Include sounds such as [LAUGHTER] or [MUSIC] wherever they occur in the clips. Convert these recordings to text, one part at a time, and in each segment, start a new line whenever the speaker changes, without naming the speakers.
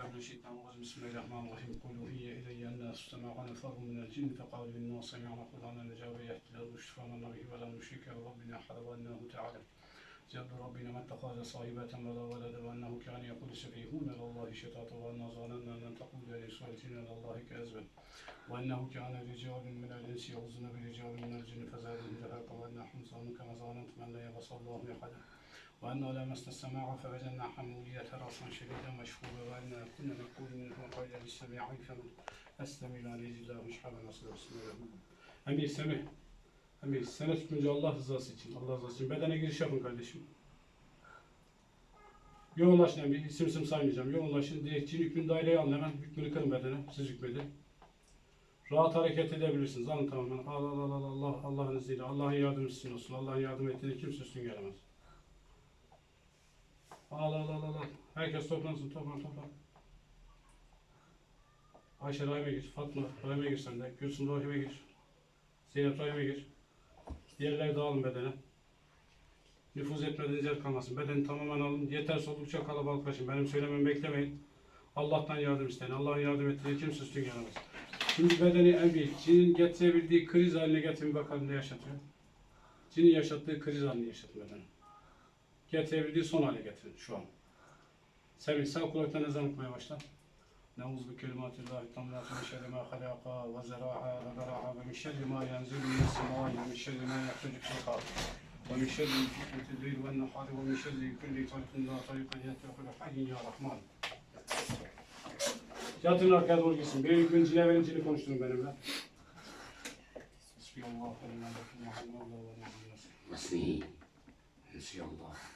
أهل شيء أنقذ بسم الله الرحمن الرحيم قل هي إلي الناس استمع نفر من الجن فقالوا إنا سمعنا قرآنا نجاب يهدي له شفعنا به ولا نشرك بربنا أحد وأنه تعالى جد ربنا ما اتخذ صاحبة ولا ولد وأنه كان يقول سفيهون إلى الله شطاطا وأن ظننا أن تقول لصالحين إلى الله كذبا وأنه كان رجال من الإنس يغزون برجال من الجن فزادهم زهقا وأنا حمصا كما ظننت من لا يبصر الله أحدا وأنه لمست السماء فوجدنا حمولية رأسا شديدا مشهوبا وأنا كنا نقول من فوق للسماع فأسلم إلى رجل الله مشحبا نصر بسم
الله Emir Semih. Emir sene tutunca Allah rızası için. Allah rızası için. Bedene giriş yapın kardeşim. Yoğunlaşın Emir. İsim isim saymayacağım. Yoğunlaşın. Dilekçinin hükmünü daireye alın hemen. Hükmünü kırın bedene. Siz hükmedin. Rahat hareket edebilirsiniz. Alın tamamen. Allah Allah Allah Allah'ın izniyle. Allah'ın yardımcısı olsun. Allah'ın yardım ettiğini kimse üstün gelemez. Al al al al. Herkes toplansın toplan toplan. Ayşe rahime gir. Fatma rahime gir sen de. Gülsün rahime gir. Zeynep rahime gir. Diğerleri dağılın bedene. Nüfuz etmediğiniz yer kalmasın. Bedeni tamamen alın. Yeter oldukça kalabalıklaşın. Benim söylememi beklemeyin. Allah'tan yardım isteyin. Allah'ın yardım ettiği kim üstün gelemez. Şimdi bedeni en büyük. Cinin getirebildiği kriz haline getirin bakalım ne yaşatıyor. Cinin yaşattığı kriz halini yaşatın bedeni getirebildiği son hale getirdi şu an. Sevin sağ kulakta ne zaman okumaya başla. Neuz bi kelimatillahi tamlati min şerri ma halaka ve zeraha ve beraha ve min şerri ma yanzilu min semai ve min şerri ma yahtucu fil ve min şerri fitneti değil ve nehari ve min şerri kulli tarikin da tarikin yetekul hayyin ya Rahman. Yatın arkaya doğru gitsin. Bir gün cine verin cini konuşturun benimle. Bismillahirrahmanirrahim. Bismillahirrahmanirrahim. Bismillahirrahmanirrahim.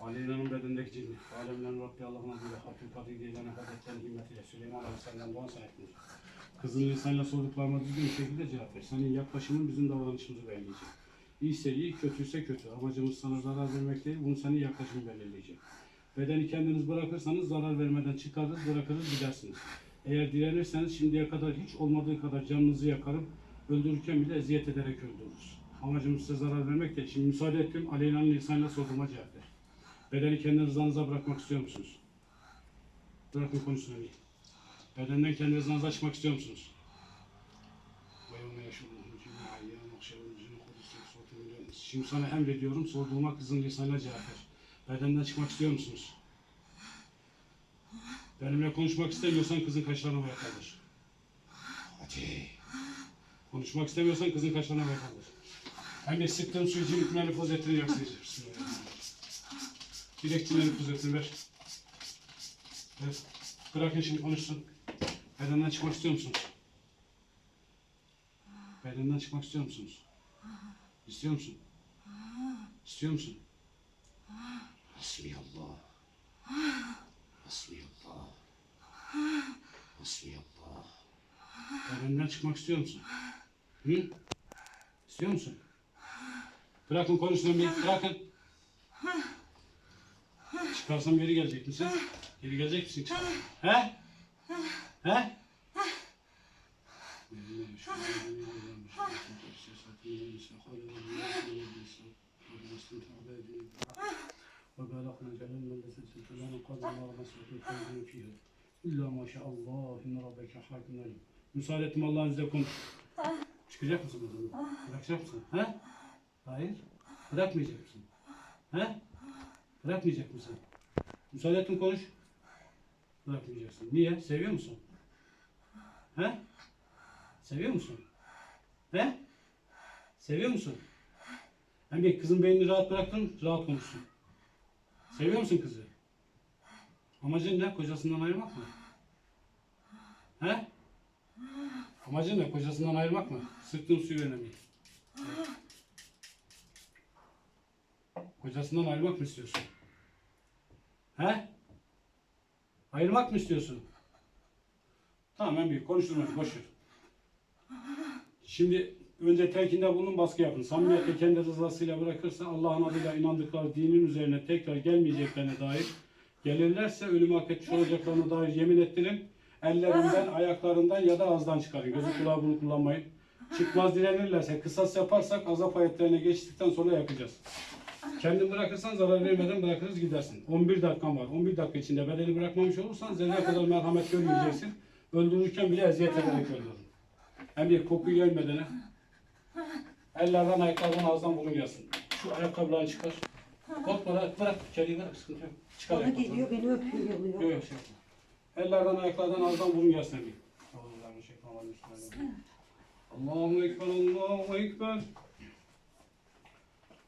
Ali'nin bedendeki cin, alemden Rabbi Allah'ın adıyla Abdülkadir Geylani Hazretleri'nin himmetiyle Süleyman Aleyhisselam'dan 10 sene etmiş. Kızın insanla sorduklarıma düzgün bir şekilde cevap ver. Senin yaklaşımın bizim davranışımızı belirleyecek. İyiyse iyi, kötüyse kötü. Amacımız sana zarar vermek değil, bunu senin yaklaşımın belirleyecek. Bedeni kendiniz bırakırsanız zarar vermeden çıkarır, bırakırız gidersiniz. Eğer direnirseniz şimdiye kadar hiç olmadığı kadar canınızı yakarım, öldürürken bile eziyet ederek öldürürüz. Amacımız size zarar vermek değil. Şimdi müsaade ettim, Aleyna'nın insanla sorduğuma cevap ver. Bedeni kendi rızanıza bırakmak istiyor musunuz? Bırakın konuşsun Ali. Bedenden kendi rızanıza çıkmak istiyor musunuz? Şimdi sana emrediyorum, sorduğuma kızın lisanına cevap ver. Bedenden çıkmak istiyor musunuz? Benimle konuşmak istemiyorsan kızın kaşlarına boya kaldır. Hadi. Konuşmak istemiyorsan kızın kaşlarına boya kaldır. Hem de sıktığım suyu cimriklerle poz ettireceksin. Dilekçileri kuzetini ver. Evet. Bırakın şimdi konuşsun. Bedenden çıkmak istiyor musunuz? Bedenden çıkmak istiyor musunuz? İstiyor musun? İstiyor musun? Hasbiyallah. Hasbiyallah. Hasbiyallah. Bedenden çıkmak istiyor musun? Hı? İstiyor musun? Bırakın konuşsun bir, bırakın. Çıkarsam geri gelecek misin? Geri gelecek misin? Çıkar. He? He? وبلغنا جعلنا التي تلزم قدما ومسؤول خالدين فيها الا ما شاء الله ان ربك حاكم عليم Müsaade ettim Allah'ın izniyle konuş. Çıkacak mısın buradan? Bırakacak mısın? He? Hayır. Bırakmayacak mısın? He? Bırakmayacak mısın? Müsaade ettin konuş. Bırakmayacaksın. Niye? Seviyor musun? He? Seviyor musun? He? Seviyor musun? Hem bir kızın beynini rahat bıraktın, rahat konuşsun. Seviyor musun kızı? Amacın ne? Kocasından ayırmak mı? He? Amacın ne? Kocasından ayırmak mı? Sıktığın suyu önemli. Kocasından ayrılmak mı istiyorsun? He? Ayrılmak mı istiyorsun? Tamam bir büyük konuşturma boşver. Şimdi önce telkinde bulun baskı yapın. Samimiyetle kendi rızasıyla bırakırsa Allah'ın adıyla inandıkları dinin üzerine tekrar gelmeyeceklerine dair gelirlerse ölüm hak etmiş olacaklarına dair yemin ettirin. Ellerinden, ayaklarından ya da ağızdan çıkarın. Gözü kulağı bunu kullanmayın. Çıkmaz direnirlerse, kısas yaparsak azap ayetlerine geçtikten sonra yakacağız. Kendin bırakırsan zarar vermeden bırakırız gidersin. 11 dakikan var. 11 dakika içinde bedeni bırakmamış olursan zerre kadar merhamet görmeyeceksin. Öldürürken bile eziyet ederek öldürürüm. Hem bir koku gelmeden ellerden, ayaklardan, ağızdan burun gelsin. Şu ayakkabıları çıkar. Korkma lan bırak. Kediyi bırak sıkıntı yok. Çıkar Bana geliyor beni öpüyor yalıyor. Yok yok şey yapma. Ellerden, ayaklardan, ağızdan burun gelsin bir. Şey Allah'ım ekber, Allahu ekber, Allahu ekber.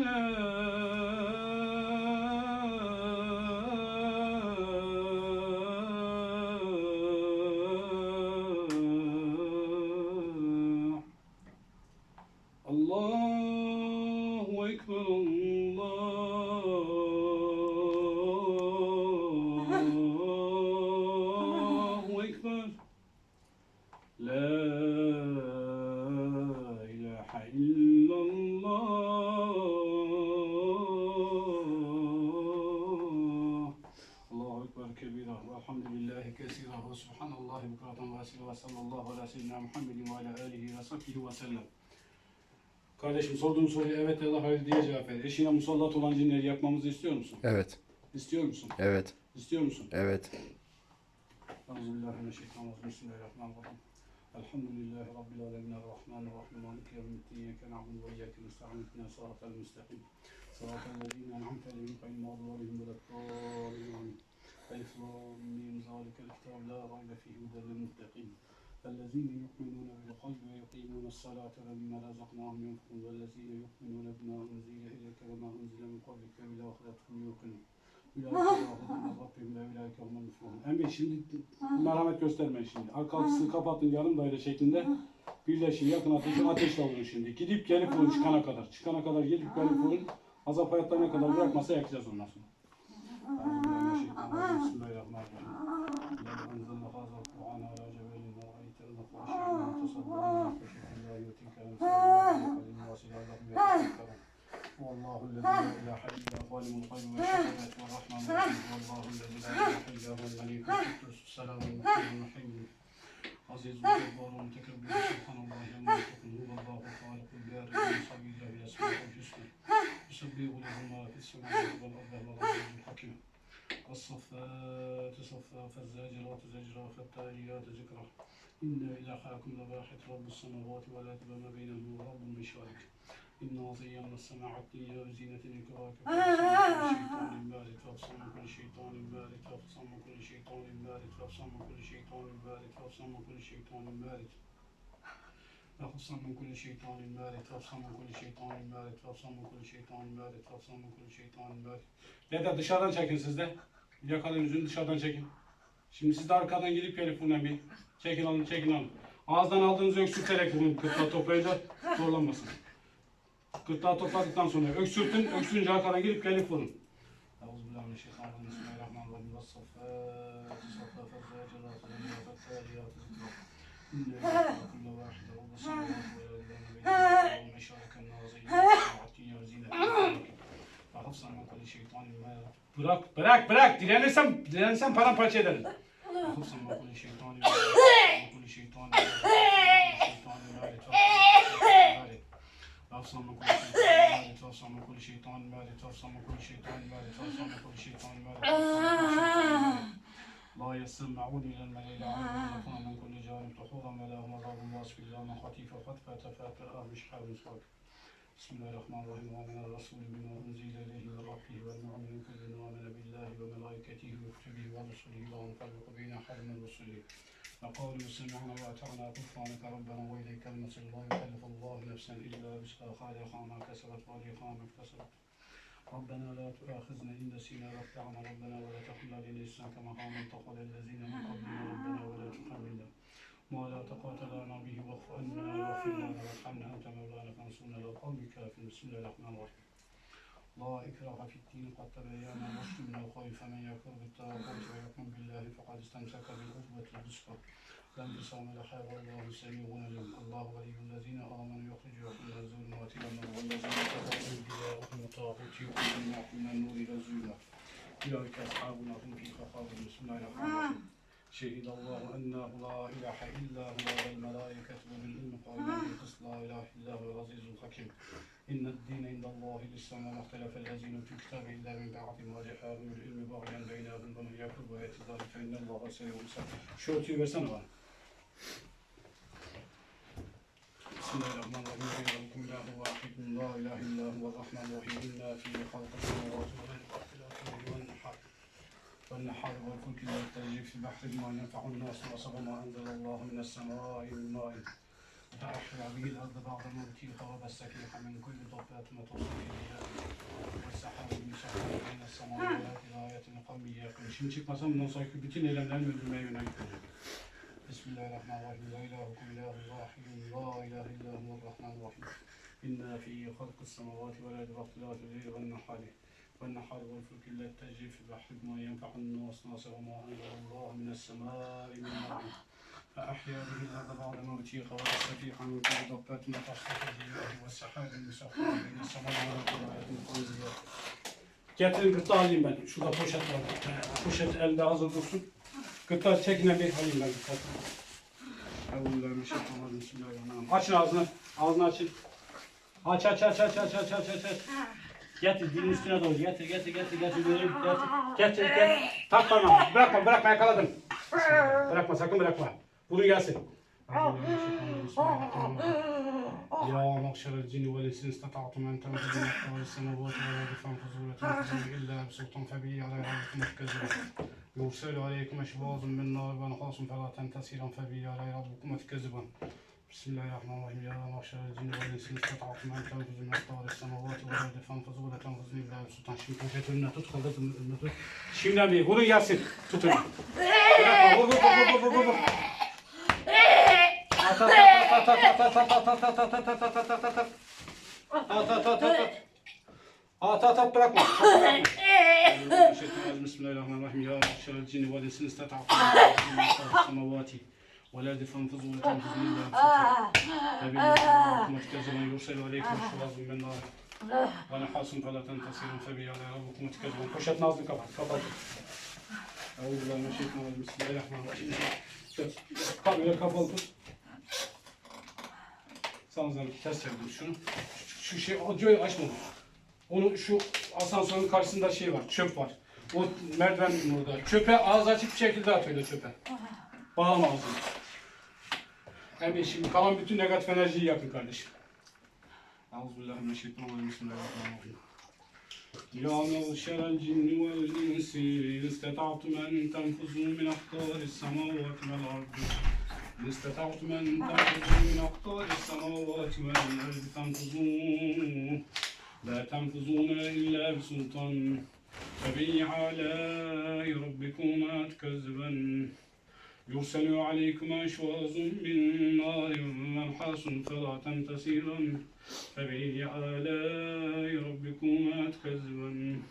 Tschüss. Äh, aleyhi ve sellem. Kardeşim sorduğum soruya evet ya da hayır diye cevap ver. Eşine musallat olan cinleri yapmamızı istiyor musun? Evet. İstiyor musun? Evet. İstiyor musun? Evet. Bismillahirrahmanirrahim. Elhamdülillahi Rabbil alemin. Errahmanirrahim. Maliki yevmiddin. İyyake na'budu ve iyyake nestaîn. İhdina sıratal müstakîm. Sıratal lezîne en'amte aleyhim gayril mağdûbi aleyhim ve leddâlîn. Elif lâm mîm zâlikel kitâb lâ raybe fîhî hudel lil الذين يؤمنون بالقلب ويقيمون الصلاة ومما رزقناهم ينفقون والذين يؤمنون بما أنزل إليك وما أنزل من قبلك وبالآخرة هم يوقنون [LAUGHS] Emre şimdi merhamet göstermeyin şimdi. Arkasını ah. kapatın yarım daire şeklinde. Ah. Birleşin yakın ateşe ateş vurun şimdi. Gidip gelip vurun ah. çıkana kadar. Çıkana kadar gelip gelip vurun. Azap hayatlarına kadar bırakmasa yakacağız ondan sonra. Bismillahirrahmanirrahim. الله الذي لا اله الا هو المقيم والشهادة والرحمن الرحيم والله الذي لا اله الا هو الملك القدوس السلام المؤمن الحي عزيز جبار متكبر سبحان الله عما يصفون والله خالق البارئ والصبي الذي يسبح في اسمه يسبح له ما في السماوات والارض والعزيز الحكيم الصفات صفا فالزاجرات زجرا فالتاليات ذكرا إلى خاكم لواحد رب السماوات والأرض وما بينهما رب من شرك إن وزينا السماء الدنيا بزينة الكواكب بارك فاصم كل شيطان بارك فاصم كل شيطان بارك فاصم كل شيطان بارك فاصم كل شيطان بارك فاصم كل شيطان بارك فاصم كل شيطان بارك فاصم كل شيطان بارك فاصم كل شيطان بارك Dede dışarıdan çekin siz de. Yakalayın yüzünü dışarıdan çekin. Şimdi siz de arkadan gidip telefonla bir çekin alın çekin alın. Ağızdan aldığınız öksürterek bunu kıtla toplayın da zorlanmasın. Gırtlağı topladıktan sonra öksürtün, öksürünce arkadan girip gelip vurun. Bırak, bırak, bırak. Direnirsem, direnirsem paramparça ederim. تعصم كل شيطان تعصم من كل شيطان ماري تعصم كل شيطان ماري تعصم من كل شيطان ماري لا يسمعون إلى الملل يعلمون من كل جانب طحورا ما لهم الرب واصف إلا من خطيف خطفة تفاكأ مشحاب صاف بسم الله الرحمن الرحيم ومن الرسول بما أنزل إليه من ربه والمؤمن كل آمن بالله وملائكته وكتبه ورسله لا نفرق بين حرم من رسله وقالوا سمعنا واتعنا غفرانك ربنا وإليك المصير لا يكلف الله نفسا إلا وسعها خالقا ما كسبت ولها ما اكتسبت ربنا لا تؤاخذنا إن نسينا وافتحنا ربنا ولا تحمل علينا إسرا كما قام على الذين من قبلنا ربنا ولا تحملنا ما لا تقاتلنا لنا به واغفر لنا واغفر لنا وارحمنا أنت مولانا فانصرنا للقوم الكافرين بسم الله الرحمن الرحيم لا إكراه في الدين قد تبين الرشد من الخوف فمن يكفر بالطاغوت ويكون بالله فقد استمسك بالعروة الوثقى لا انفصام لها والله سميع عليم الله ولي الذين آمنوا يخرجهم من الظلمات إلى النور والذين كفروا بديارهم الطاغوت يخرجهم من النور إلى الظلمات أولئك أصحابنا هم فيها خالدون بسم الله الرحمن آه. الرحيم شهد الله أنه لا إله إلا هو والملائكة وبالعلم قائما آه. بالقسط لا إله إلا هو العزيز الحكيم إن الدين عند الله الإسلام وما اختلف الذين في الكتاب إلا من بعد ما جاءهم العلم بغيا بينهم ومن يكفر ويتضل فإن الله سريع الحساب. شو تي بسم الله الرحمن الرحيم ربكم الله واحد لا إله إلا هو الرحمن الرحيم إنا في خلق السماوات والأرض والنحر والنحار والفلك التي تجري في البحر ما ينفع الناس وصب ما أنزل الله من السماء من دعش عبيد الأرض بعد موتي خرب السكيح من كل ضبات متصل بها والسحاب المسحاب بين السماوات غاية قمية Şimdi çıkmasam bundan sonraki bütün eylemlerin öldürmeye yönelik olacak. Bismillahirrahmanirrahim. La ilahe illallahü la ilahe illallahü rahmanirrahim. إن في خلق السماوات والأرض واختلاف الليل والنهار والنحر والفلك التي تجري في البحر بما ينفع الناس ناصر وما أنزل الله من السماء من ماء فأحيا به الأرض بعد موته خلق فيها من كل ضبات نفخت فيه والسحاب المسخر بين السماء والأرض والقوزيات Getirin gırtlağı alayım ben. Şurada poşet var. Poşet elde hazır dursun. Gırtlağı çekine bir alayım ben gırtlağı. Açın ağzını. Ağzını açın. Aç aç aç aç aç aç aç aç. Getir dilin üstüne doğru. Getir getir getir getir. Getir getir. getir, getir. Takma. Bırakma bırakma yakaladım. Bırakma sakın bırakma. Buraya gelsin. يا معشر الجن والإنس إن استطعتم أن تنفذوا ما احتوى السماوات والأرض فانفذوا لا تنفذون إلا بسلطان فبه على ربكم تكذبون يرسل عليكم أشواظ من نار ونحاس فلا تنتصرا فبه على ربكم تكذبون بسم الله الرحمن الرحيم يا معشر الجن والإنس إن استطعتم أن تنفذوا ما احتوى السماوات والأرض فانفذوا لا تنفذون إلا بسلطان Şimdi kafetörüne tut kaldırdım. Şimdiden bir vurun gelsin. Tutun. Vur vur vur vur vur vur. At at at at at at at at at at at at at at at At at at at at. At at at bırakma. Şeytanirracim. Bismillahirrahmanirrahim. Ya şerel cinni ve desin istata'atı. Semavati. والارض فانفذوا لا تنفذوا الا بسلطان. فبما zaman yursel aleykum şuvazun min nar. ونحاس فلا تنتصرون فبما ربكم تكذبون. Poşet nazlı kapat. Kapat. Euzu billahi mineşşeytanirracim. Bismillahirrahmanirrahim. Kamerayı kapalı tut. Ustamızdan ters çevirdim şunu. Şu, şu şey hocayı açmadım. Onu şu asansörün karşısında şey var, çöp var. O merdiven burada. Çöpe ağzı açık bir şekilde atıyor çöpe. Bağlama ağzını. Hem şimdi kalan bütün negatif enerjiyi yakın kardeşim. Euzubillahimineşşeytanirracim. Bismillahirrahmanirrahim. يا معشر الجن والإنس استطعتم أن تنفذوا من أقطار السماوات والأرض إن استطعتم أن تنفذوا من أقطار السماوات والأرض تنفذون لا تنفذون إلا بسلطان فبأي آلاء ربكما تكذبان يرسل عليكما شواظ من نار ونحاس فلا تنتصران فبأي آلاء ربكما تكذبان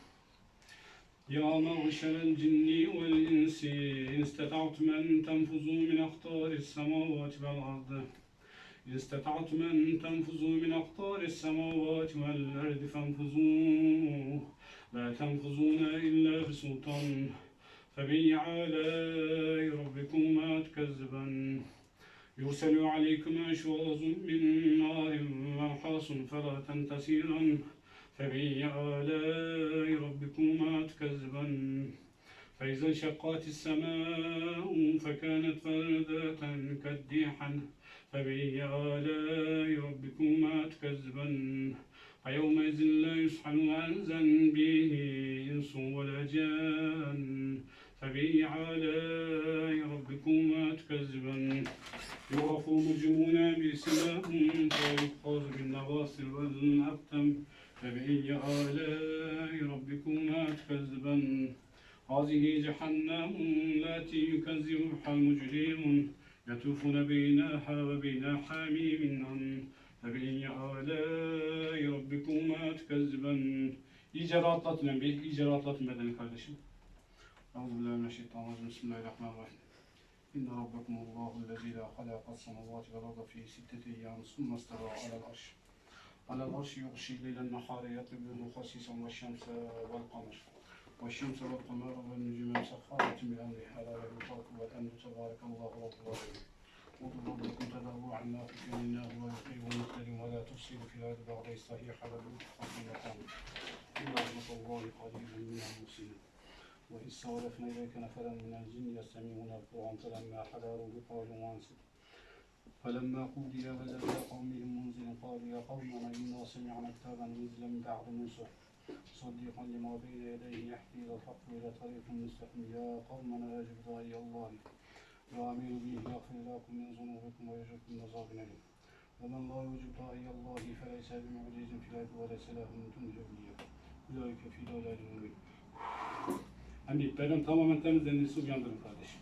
يا معشر الجن والإنس إن استطعتم أن تنفذوا من أقطار السماوات والأرض إن استطعتم أن تنفذوا من أقطار السماوات والأرض فانفذوا لا تنفذون إلا بسلطان فبأي آلاء ربكما تكذبان يرسل عليكما شواظ من نار وحاص فلا تنتسيران فبأي آلاء ربكما تكذبان فإذا انشقت السماء فكانت فردة كالديحا فبأي آلاء ربكما تكذبان فيومئذ لا يسحل عن ذنبه إنس ولا جان فبأي آلاء ربكما تكذبان يوقف مجرمون بسماهم فيقاس بالنواصر والأبتم فبأي آلاء ربكما تكذبان هذه جهنم التي يكذب يكذبها المجرمون يطوفون بينها وبين حميم فبأي آلاء ربكما تكذبان إجراطتنا به إجراطتنا بدل كارلشين أعوذ بالله من الشيطان الرجيم بسم الله الرحمن الرحيم إن ربكم الله الذي لا خلق السماوات والأرض في ستة أيام ثم استوى على العرش على العرش يغشي الليل النهار يطلبه خسيسا والشمس والقمر والشمس والقمر والنجوم مسخرات بأمره هذا له الخلق والأمر تبارك الله رب العالمين اضرب لكم تضرعا ما من هو يقيم المسلم ولا تفسد في الأرض بعد الصحيح على الخلق والقمر إلا رحمة الله قليلا من المسلمين وإذ صرفنا إليك نفرا من الجن يستمعون القرآن فلما حضروا بقالوا وأنصتوا فلما قضي بدا إلى قومهم منذرا قالوا يا قومنا إنا سمعنا كتابا أنزل من بعد موسى صديقا لما بين يديه يحكي إلى الحق إلى طريق مستقيم يا قومنا أجب داعي الله وآمنوا به يغفر لكم من ذنوبكم ويجركم من عذاب أليم ومن لا يجب داعي الله فليس بمعجز في الأرض وليس له من دونه أولياء أولئك في ضلال مبين Hani beden tamamen temizlenirse uyandırın kardeşim.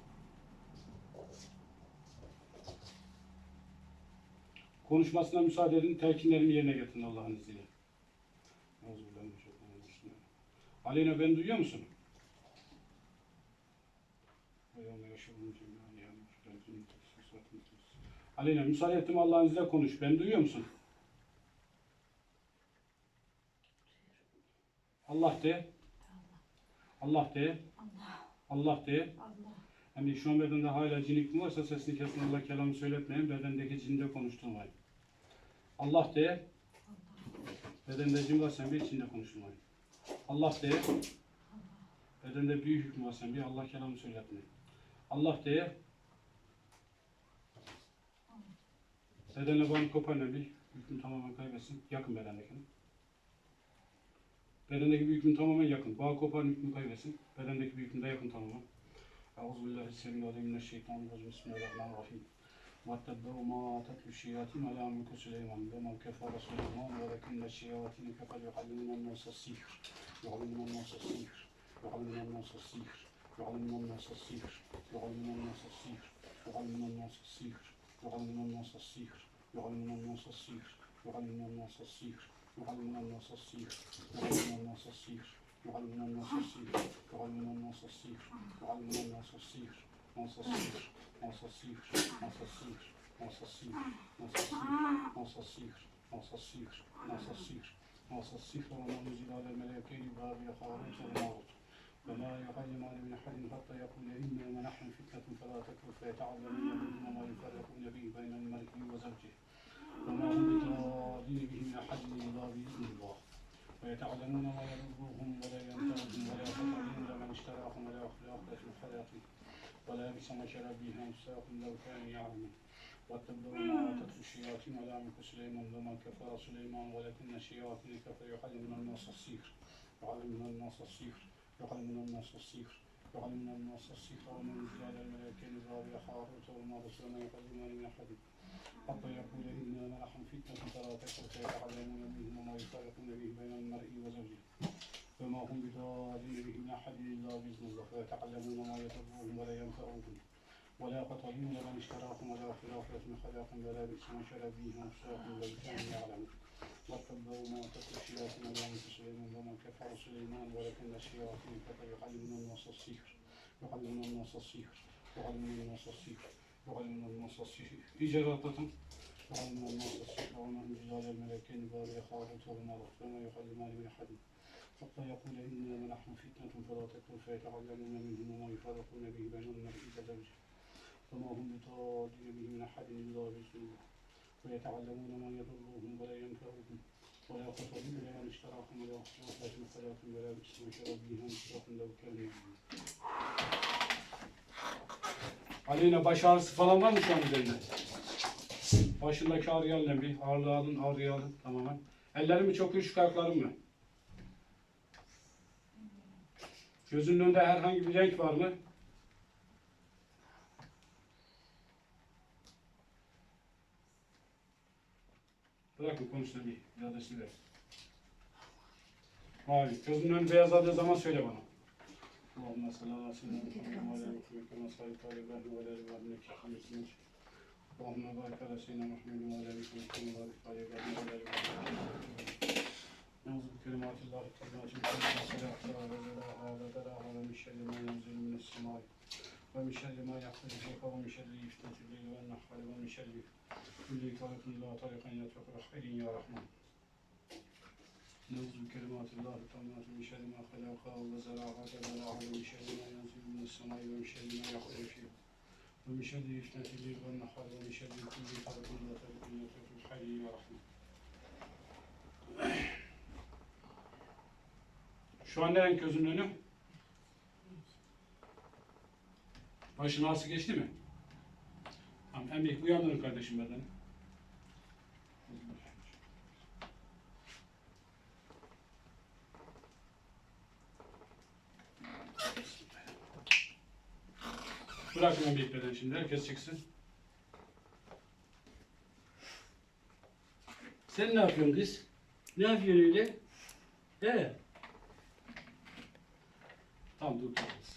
konuşmasına müsaade edin, telkinlerini yerine getirin Allah'ın izniyle. Aleyna beni duyuyor musun? Aleyna müsaade ettim Allah'ın izniyle konuş. Beni duyuyor musun? Allah de. Allah de. Allah de. Hani şu an bedende hala cinik mi varsa sesini kesin Allah kelamı söyletmeyin. Bedendeki cinde konuşturmayın. Allah de. Bedende cim var sen bir içinde konuşulmayı. Allah de. Bedende büyük hükmü var sen bir Allah kelamı söyletmeyi. Allah de. bedenle bana koparına bir hükmü tamamen kaybetsin. Yakın bedendekini. Bedendeki bir hükmü tamamen yakın. Bağ koparın hükmü kaybetsin. Bedendeki bir hükmü de yakın tamamen. Euzubillahi semi'l-alim mineşşeytanirracim. Bismillahirrahmanirrahim. واتبعوا ما أتت الشياطين على ملك سليمان وما كفى سليمان ولكن الشياطين كفر يعلمون الناس السحر يعلمون الناس السحر يعلمون الناس السحر يعلمون الناس السحر يعلمون الناس السحر يعلمون الناس السحر يعلمون الناس السحر يعلمون الناس السحر يعلمون الناس السحر يعلمون الناس السحر يعلمون الناس السحر يعلمون الناس السحر يعلمون الناس السحر يعلمون الناس السحر يعلمون الناس السحر on s'en siffle, on s'en siffle, on s'en siffle, on s'en siffle, on s'en siffle, on s'en siffle, on s'en siffle, on s'en siffle اللهم زد على الملائكين بابل هاروت وماروت وما من احد حتى يقول انما نحن فتنه فلا تكفر فيتعلمون منهما ما يفرقون به بين الملك وزوجه وما هم بضارين به من احد الا باذن الله ويتعلمون ما يضرهم ولا ينفعهم ولا الا من اشتراهم ولا يخلقهم في الحياه ولبس ما شرب به أنفسهم لو كان يعلمون واتبعوا ما أتت الشياطين على ملك سليمان وما كفر سليمان ولكن الشياطين كفروا يعلمون الناس السحر يعلمون الناس السحر يعلمون الناس السحر يعلمون الناس السحر ومن أنزل على الملائكين بابل هاروت وماروت وما يعلمون من أحد حتى يقول إنما نحن فتنة فلا تكفر فيتعلمون منهم وما يفرقون به بين المرء وزوجه فما هم بضارين به من أحد إلا بإذن الله فيتعلمون ما يضرهم ولا ينفعهم ولا قتلين من اشتراهم ولا في الآخرة من خلاقهم ولا بئس من شرى به أنفسهم لو كانوا يعلمون واتبعوا ما تتلو الشياطين على ملك سليمان ومن كفر سليمان ولكن الشياطين كفر يعلمون الناس السحر يعلمون الناس السحر يعلمون الناس السحر يعلمون الناس السحر إجابة شأن الناس يصبحون من جلال الملكين باب يخرج ثم وما يقدم من أحد حتى يقول إنما نحن فتنة فلا تكفر فيتعلمون منهم وما يفرقون به بينهم إلا زوج فما هم بطارين به من أحد إلا بسوء ويتعلمون ما يضرهم ولا ينفعهم ولا يقتلون من اشتراهم ولا يخطئون فلا ولا بئس ما شروا به أنفسهم لو كانوا يعلمون Aleyna baş ağrısı falan var mı şu an üzerinde? Başındaki ağrıyı bir ağırlığı alın, ağrıyı alın tamamen. Ellerimi çok iyi çıkartlarım mı? Gözünün önünde herhangi bir renk var mı? Bırakın konuşmayı, iradesini ver. Mavi. Gözünün beyaz beyazladığı zaman söyle bana. Allahümme sallallahu aleyhi ve sellem. Allahümme sallallahu aleyhi ve sellem. اللهم بارك على سيدنا محمد وعلى اله وصحبه وبارك عليه وعلى اله نعوذ بكلمات الله التامات من شر ما صلحت ولا دلاها ولا دلاها ومن شر ما ينزل من السماء ومن شر ما يحفظ فيك ومن شر فتنة الليل والنحل ومن شر كل طريق لا طريق يطرق خير يا رحمن نعوذ بكلمات الله التامات من شر ما خلق وزرع وبلع ومن شر ما ينزل من السماء ومن شر ما يحفظ فيك ومن شر الفتن والنحر ومن شر كل حرب يتبقى في الحي ورحمه. Şu an ne renk gözünün önü? Başın ağrısı geçti mi? Tamam, Emre uyandır kardeşim benden. Bırakmayın bekleden şimdi. Herkes çıksın. Sen ne yapıyorsun kız? Ne yapıyorsun öyle? He? Tamam dur. Tamam.